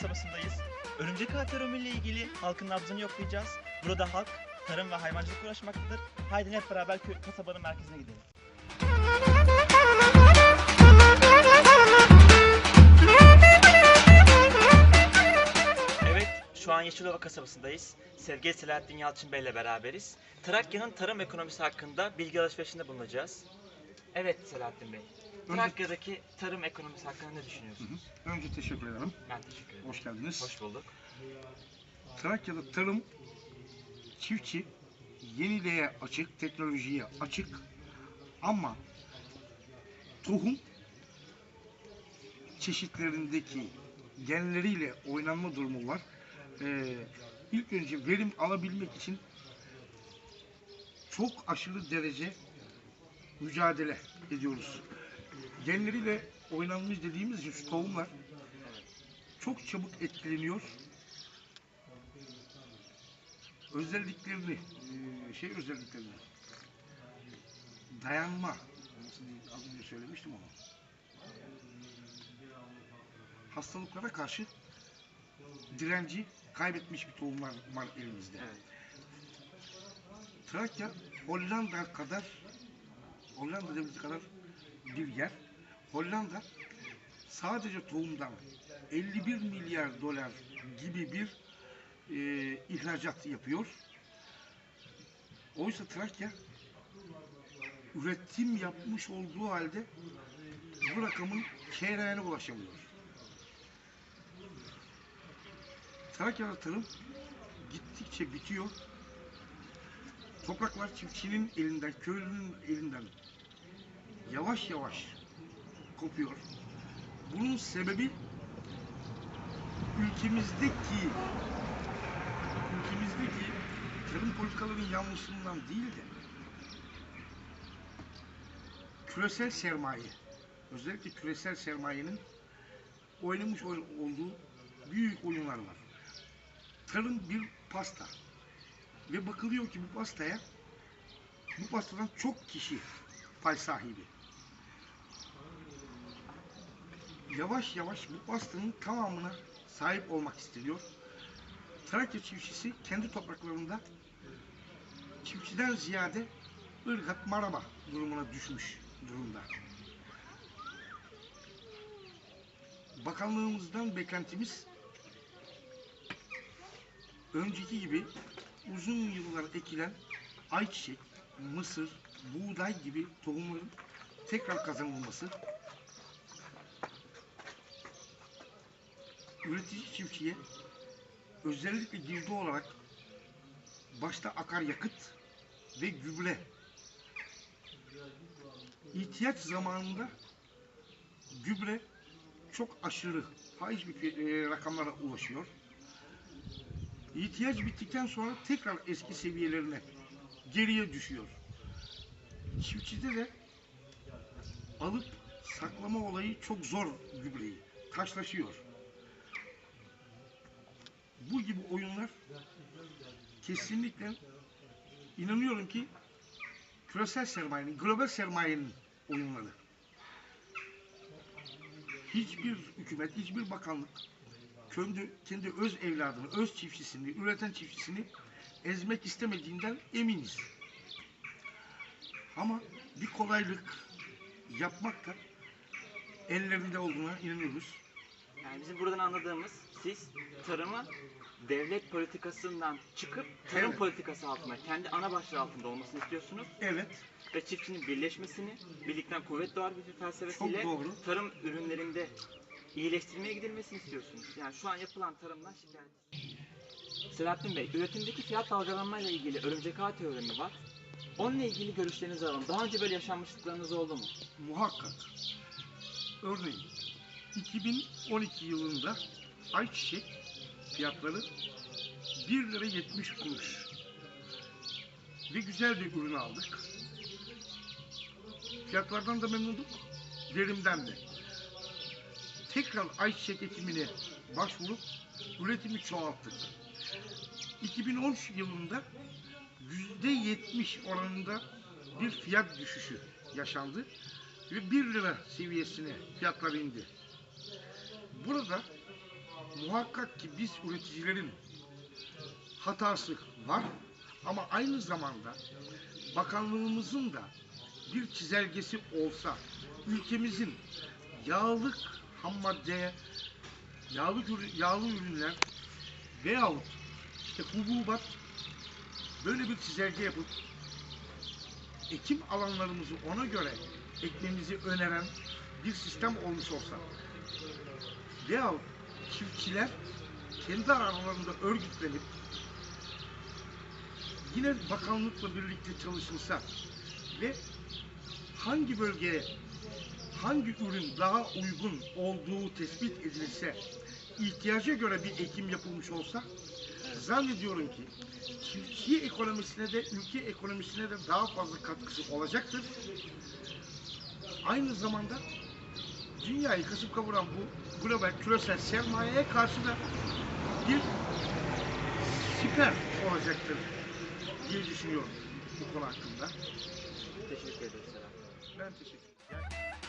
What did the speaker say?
kasabasındayız. Örümcek ağ terörüyle ilgili halkın nabzını yoklayacağız. Burada halk tarım ve hayvancılık uğraşmaktadır. Haydi hep beraber kasabanın merkezine gidelim. Evet, şu an Yeşilova kasabasındayız. Sevgili Selahattin Yalçın Bey ile beraberiz. Trakya'nın tarım ekonomisi hakkında bilgi alışverişinde bulunacağız. Evet Selahattin Bey. Trakya'daki tarım ekonomisi hakkında ne düşünüyorsunuz? Önce teşekkür ederim. Ben teşekkür ederim. Hoş geldiniz. Hoş bulduk. Trakya'da tarım, çiftçi, yeniliğe açık, teknolojiye açık ama tohum çeşitlerindeki genleriyle oynanma durumu var. Ee, ilk önce verim alabilmek için çok aşırı derece mücadele ediyoruz. Genleriyle oynanmış dediğimiz için şu tohumlar çok çabuk etkileniyor. Özelliklerini, eee, şey özelliklerini, dayanma, az önce söylemiştim onu. Hastalıklara karşı direnci kaybetmiş bir tohumlar var elimizde. Evet. Trakya Hollanda kadar Hollanda devleti kadar bir yer. Hollanda sadece tohumdan 51 milyar dolar gibi bir e, ihracat yapıyor. Oysa Trakya üretim yapmış olduğu halde bu rakamın çeyreğine ulaşamıyor. Trakya'da tarım gittikçe bitiyor. Topraklar çiftçinin elinden, köylünün elinden yavaş yavaş kopuyor. Bunun sebebi ülkemizdeki ülkemizdeki tarım politikalarının yanlışlığından değil de küresel sermaye özellikle küresel sermayenin oynamış ol- olduğu büyük oyunlar var. Tarım bir pasta ve bakılıyor ki bu pastaya bu pastadan çok kişi pay sahibi. Yavaş yavaş bu pastanın tamamına sahip olmak isteniyor. Trakya çiftçisi kendi topraklarında çiftçiden ziyade ırgat maraba durumuna düşmüş durumda. Bakanlığımızdan beklentimiz önceki gibi uzun yıllar ekilen ayçiçek, mısır, buğday gibi tohumların tekrar kazanılması üretici çiftçiye özellikle girdi olarak başta akaryakıt ve gübre ihtiyaç zamanında gübre çok aşırı fahiş bir e, rakamlara ulaşıyor. İhtiyaç bittikten sonra tekrar eski seviyelerine geriye düşüyor. Çiftçide de alıp saklama olayı çok zor gübreyi. Taşlaşıyor. Bu gibi oyunlar kesinlikle inanıyorum ki küresel sermayenin, global sermayenin oyunları. Hiçbir hükümet, hiçbir bakanlık kendi, kendi öz evladını, öz çiftçisini, üreten çiftçisini ezmek istemediğinden eminiz. Ama bir kolaylık yapmak da ellerinde olduğuna inanıyoruz. Yani bizim buradan anladığımız siz tarımı devlet politikasından çıkıp tarım Evet. politikası altında, kendi ana başlığı altında olmasını istiyorsunuz Evet, ve çiftçinin birleşmesini, birlikten kuvvet doğar bir felsefesiyle tarım ürünlerinde iyileştirmeye gidilmesini istiyorsunuz. Yani şu an yapılan tarımdan şikayet. Selahattin Bey, üretimdeki fiyat dalgalanmayla ilgili örümcek ağ teoremi var. Onunla ilgili görüşlerinizi alalım. Daha önce böyle yaşanmışlıklarınız oldu mu? muhakkak. Örneğin 2012 yılında ayçiçek fiyatları 1 lira 70 kuruş. Ve güzel bir ürün aldık. Fiyatlardan da memnunduk. Verimden de. Tekrar ayçiçek ekimine başvurup üretimi çoğalttık. 2013 yılında %70 oranında bir fiyat düşüşü yaşandı ve 1 lira seviyesine fiyatlar indi. Burada muhakkak ki biz üreticilerin hatası var ama aynı zamanda bakanlığımızın da bir çizelgesi olsa ülkemizin yağlı ham maddeye yağlı, yağlı ürünler veyahut işte hububat böyle bir çizelge yapıp ekim alanlarımızı ona göre ekmemizi öneren bir sistem olmuş olsa veyahut çiftçiler kendi aralarında örgütlenip yine bakanlıkla birlikte çalışılsa ve hangi bölgeye hangi ürün daha uygun olduğu tespit edilse ihtiyaca göre bir ekim yapılmış olsa zannediyorum ki çiftçi ekonomisine de ülke ekonomisine de daha fazla katkısı olacaktır. Aynı zamanda dünyayı kasıp kavuran bu global küresel sermayeye karşı da bir siper olacaktır diye düşünüyorum bu konu hakkında. Teşekkür Selahattin. Ben teşekkür ederim.